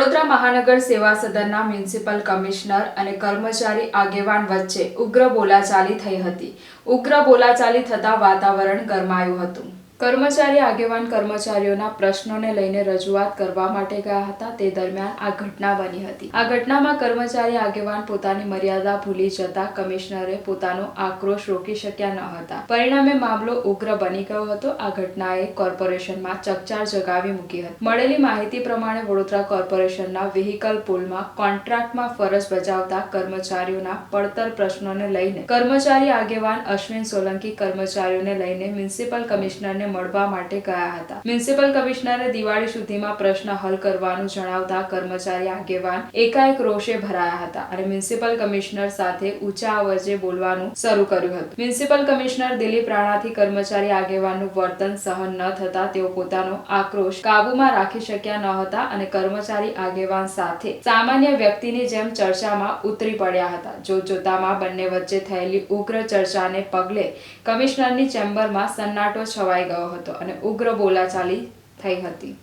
વડોદરા મહાનગર સેવા સદનના municipal commissioner અને કર્મચારી આગેવાન વચ્ચે ઉગ્ર બોલાચાલી થઈ હતી. ઉગ્ર બોલાચાલી થતાં વાતાવરણ ગરમાયું હતું. કર્મચારી આગેવાન કર્મચારીઓના પ્રશ્નોને લઈને રજૂઆત કરવા માટે ગયા હતા. તે દરમિયાન આ ઘટના બની હતી. આ ઘટનામાં કર્મચારી આગેવાન પોતાની મર્યાદા ભૂલી જતા કમિશનરે પોતાનો આક્રોશ રોકી શક્યા ન હતા. પરિણામે મામલો ઉગ્ર બની ગયો હતો. આ ઘટનાએ કોર્પોરેશનમાં ચકચાર જગાવી મૂકી હતી. મળેલી માહિતી પ્રમાણે વડોદરા કોર્પોરેશનના વ્હીકલ પુલમાં કોન્ટ્રાક્ટમાં ફરજ બજાવતા કર્મચારીઓના પડતર પ્રશ્નોને લઈને કર્મચારી આગેવાન અશ્વિન સોલંકી કર્મચારીઓને લઈને મ્યુનિસિપલ કમિશનરને મળવા માટે ગયા હતા. મ્યુનિસિપલ કમિશનરે દિવાળી સુધીમાં પ્રશ્ન હલ કરવાનું જણાવતા કર્મચારી આગેવાન એકાએક રોષે ભરાયા હતા અને મ્યુનિસિપલ કમિશનર સાથે ઊંચા અવાજે બોલવાનું શરૂ કર્યું હતું. મ્યુનિસિપલ કમિશનર દિલીપ રાણાથી કર્મચારી આગેવાનનું વર્તન સહન ન થતા તેઓ પોતાનો આક્રોશ કાબુમાં રાખી શક્યા ન હતા અને કર્મચારી આગેવાન સાથે સામાન્ય વ્યક્તિની જેમ ચર્ચામાં ઉતરી પડ્યા હતા. જો જોતામાં બંને વચ્ચે થયેલી ઉગ્ર ચર્ચાને પગલે કમિશનરની ચેમ્બરમાં સન્નાટો છવાઈ ગયો હતો અને ઉગ્ર બોલાચાલી થઈ હતી.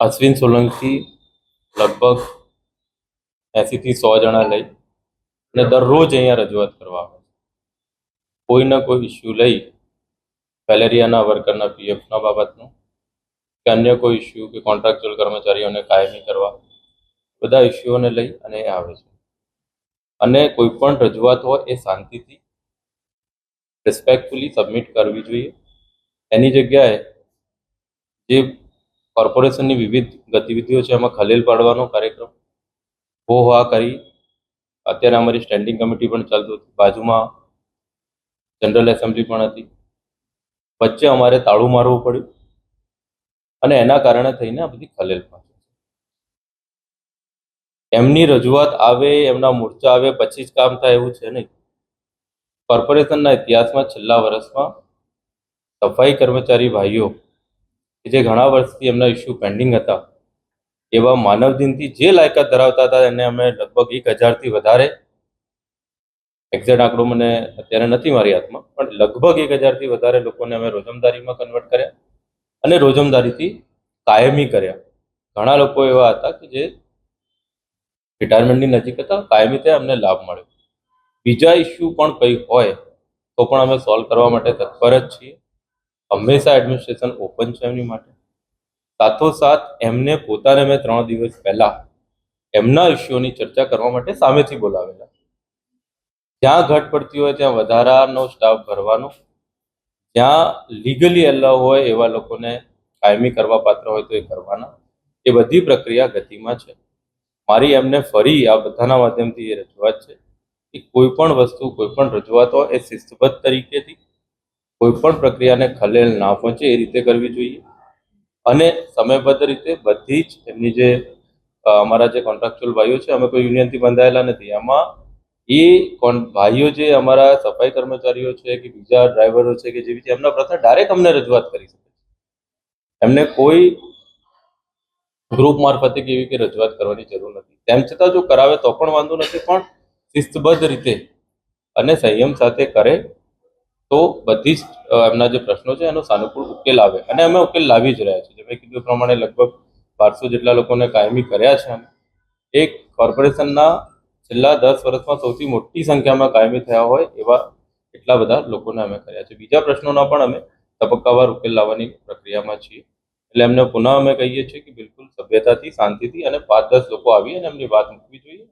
અશ્વિન સોલંકી લગભગ એંસીથી સો જણા લઈ અને દરરોજ અહીંયા રજૂઆત કરવા આવે છે. કોઈના કોઈ ઇસ્યુ લઈ પેલેરિયાના વર્કરના પીએફના બાબતનું કે અન્ય કોઈ ઇસ્યુ કે કોન્ટ્રાક્ચ્યુઅલ કર્મચારીઓને કાયમી કરવા બધા ઇસ્યુઓને લઈ અને એ આવે છે. અને કોઈ પણ રજૂઆત હોય એ શાંતિથી રિસ્પેક્ટફુલી સબમિટ કરવી જોઈએ. એની જગ્યાએ જે કોર્પોરેશનની વિવિધ ગતિવિધિઓ છે, એમાં ખલેલ પાડવાનો કાર્યક્રમ. હો હા કરી. અત્યારે અમારી સ્ટેન્ડિંગ કમિટી પણ ચાલતું હતી. બાજુમાં જનરલ એસેમ્બલી પણ હતી. વચ્ચે અમારે તાળું મારવું પડ્યું. અને એના કારણે થઈને આ બધી ખલેલ પહોંચી. એમની રજૂઆત આવે, એમના મોરચા આવે, પછી જ કામ થાય એવું છે નહીં. કોર્પોરેશનના ઇતિહાસમાં છેલ્લા વર્ષમાં સફાઈ કર્મચારી ભાઈઓ કે જે ઘણા વર્ષથી એમના ઇસ્યુ પેન્ડિંગ હતા, એવા માનવ દિનથી જે લાયકાત ધરાવતા હતા, એને અમે લગભગ એક હજારથી વધારે એક્ઝેક્ટ આંકડો મને અત્યારે નથી મારી હાથમાં, પણ લગભગ એક હજારથી વધારે લોકોને અમે રોજમદારીમાં કન્વર્ટ કર્યા અને રોજમદારીથી કાયમી કર્યા. ઘણા લોકો એવા હતા કે જે રિટાયરમેન્ટની નજીક હતા, કાયમી તે અમને લાભ મળ્યો. બીજા ઇસ્યુ પણ કંઈ હોય તો પણ અમે સોલ્વ કરવા માટે તત્પર જ છીએ. હંમેશા એડમિનિસ્ટ્રેશન ઓપન છે એમની માટે. સાથોસાથ એમને પોતાને મેં ત્રણ દિવસ પહેલા એમના ઇસ્યુઓની ચર્ચા કરવા માટે સામેથી બોલાવેલા. જ્યાં ઘટ પડતી હોય ત્યાં વધારાનો સ્ટાફ ભરવાનો, જ્યાં લીગલી એલાવ હોય એવા લોકોને કાયમી કરવા પાત્ર હોય તો એ કરવાના. એ બધી પ્રક્રિયા ગતિમાં છે. મારી એમને ફરી આ બધાના માધ્યમથી એ રજૂઆત છે કે કોઈ પણ વસ્તુ, કોઈ પણ રજૂઆત હોય એ શિસ્તબદ્ધ તરીકેથી કોઈ પણ પ્રક્રિયાને ખલેલ ના પહોંચે એ રીતે કરવી જોઈએ. અને સમયબદ્ધ રીતે બધી જ એમની જે અમારા જે કોન્ટ્રાક્ચ્યુઅલ ભાઈઓ છે, અમે કોઈ યુનિયનથી બંધાયેલા નથી. એમાં એ ભાઈઓ જે અમારા સફાઈ કર્મચારીઓ છે કે બીજા ડ્રાઈવરો છે કે જેવી એમના પ્રથા ડાયરેક્ટ અમને રજૂઆત કરી શકે છે. એમને કોઈ ગ્રુપ મારફતે કે એવી કે રજૂઆત કરવાની જરૂર નથી. તેમ છતાં જો કરાવે તો પણ વાંધો નથી, પણ શિસ્તબદ્ધ રીતે અને સંયમ સાથે કરે તો બધી જ એમના જે પ્રશ્નો છે એનો સાનુકૂળ ઉકેલ આવે અને અમે ઉકેલ લાવી જ રહ્યા છીએ મેં કીધું પ્રમાણે લગભગ બારસો જેટલા લોકોને કાયમી કર્યા છે અમે એક કોર્પોરેશનના છેલ્લા દસ વર્ષમાં સૌથી મોટી સંખ્યામાં કાયમી થયા હોય એવા એટલા બધા લોકોને અમે કર્યા છે બીજા પ્રશ્નોના પણ અમે તબક્કાવાર ઉકેલ લાવવાની પ્રક્રિયામાં છીએ એટલે એમને પુનઃ અમે કહીએ છીએ કે બિલકુલ સભ્યતાથી શાંતિથી અને પાંચ દસ લોકો આવી અને એમની વાત મૂકવી જોઈએ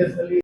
Yes,